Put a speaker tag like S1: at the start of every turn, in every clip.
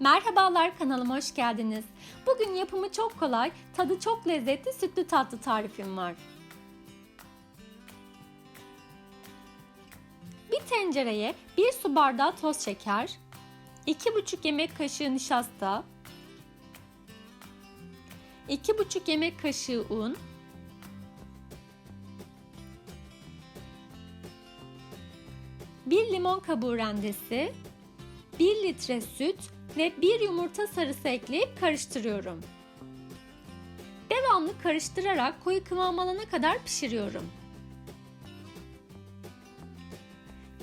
S1: Merhabalar kanalıma hoş geldiniz. Bugün yapımı çok kolay, tadı çok lezzetli sütlü tatlı tarifim var. Bir tencereye 1 su bardağı toz şeker, 2,5 yemek kaşığı nişasta, 2,5 yemek kaşığı un, 1 limon kabuğu rendesi, 1 litre süt ve 1 yumurta sarısı ekleyip karıştırıyorum. Devamlı karıştırarak koyu kıvam alana kadar pişiriyorum.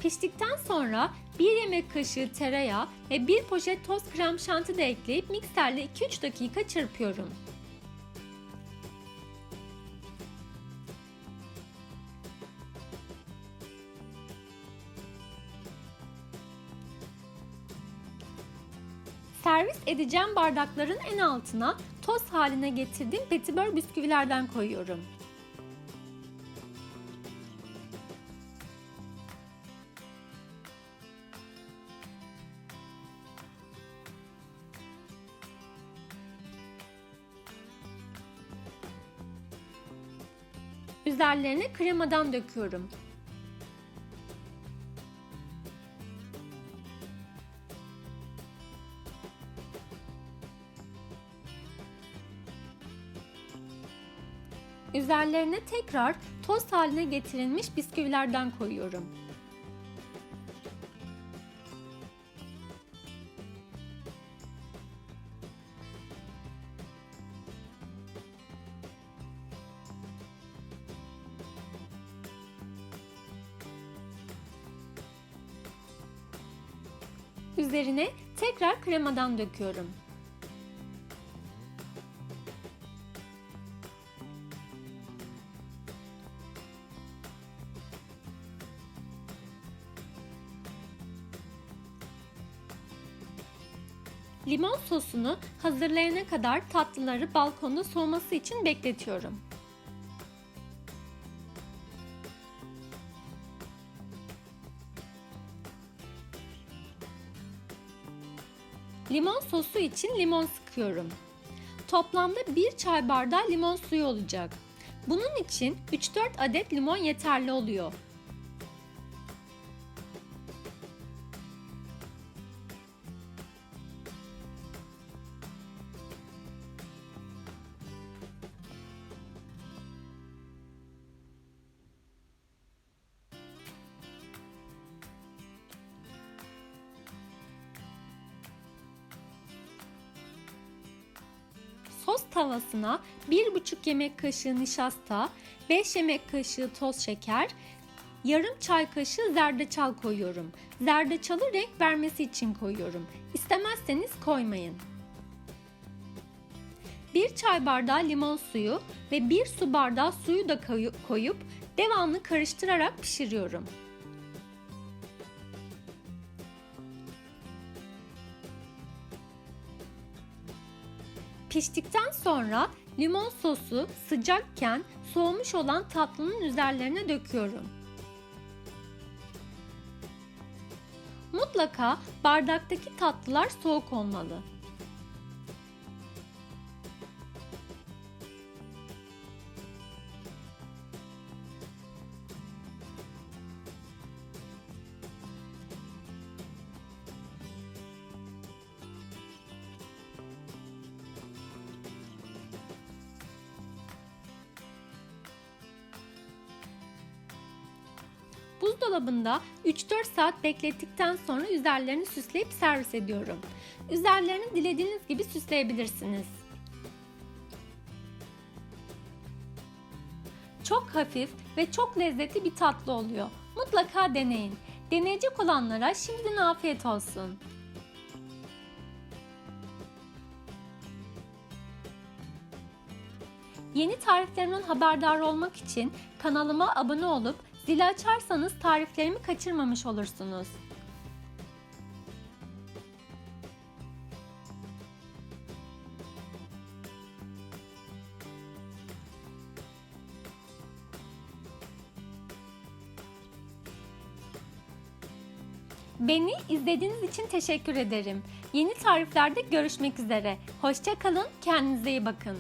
S1: Piştikten sonra 1 yemek kaşığı tereyağı ve 1 poşet toz krem şanti de ekleyip mikserle 2-3 dakika çırpıyorum. Servis edeceğim bardakların en altına toz haline getirdiğim petibör bisküvilerden koyuyorum. Üzerlerine kremadan döküyorum. Üzerlerine tekrar toz haline getirilmiş bisküvilerden koyuyorum. Üzerine tekrar kremadan döküyorum. Limon sosunu hazırlayana kadar tatlıları balkonda soğuması için bekletiyorum. Limon sosu için limon sıkıyorum. Toplamda 1 çay bardağı limon suyu olacak. Bunun için 3-4 adet limon yeterli oluyor. Sos tavasına 1,5 yemek kaşığı nişasta, 5 yemek kaşığı toz şeker, yarım çay kaşığı zerdeçal koyuyorum. Zerdeçalı renk vermesi için koyuyorum. İstemezseniz koymayın. 1 çay bardağı limon suyu ve 1 su bardağı suyu da koyup devamlı karıştırarak pişiriyorum. Piştikten sonra limon sosu sıcakken soğumuş olan tatlının üzerlerine döküyorum. Mutlaka bardaktaki tatlılar soğuk olmalı. Buzdolabında 3-4 saat beklettikten sonra üzerlerini süsleyip servis ediyorum. Üzerlerini dilediğiniz gibi süsleyebilirsiniz. Çok hafif ve çok lezzetli bir tatlı oluyor. Mutlaka deneyin. Deneyecek olanlara şimdiden afiyet olsun. Yeni tariflerimden haberdar olmak için kanalıma abone olup Zili açarsanız tariflerimi kaçırmamış olursunuz. Beni izlediğiniz için teşekkür ederim. Yeni tariflerde görüşmek üzere. Hoşça kalın, kendinize iyi bakın.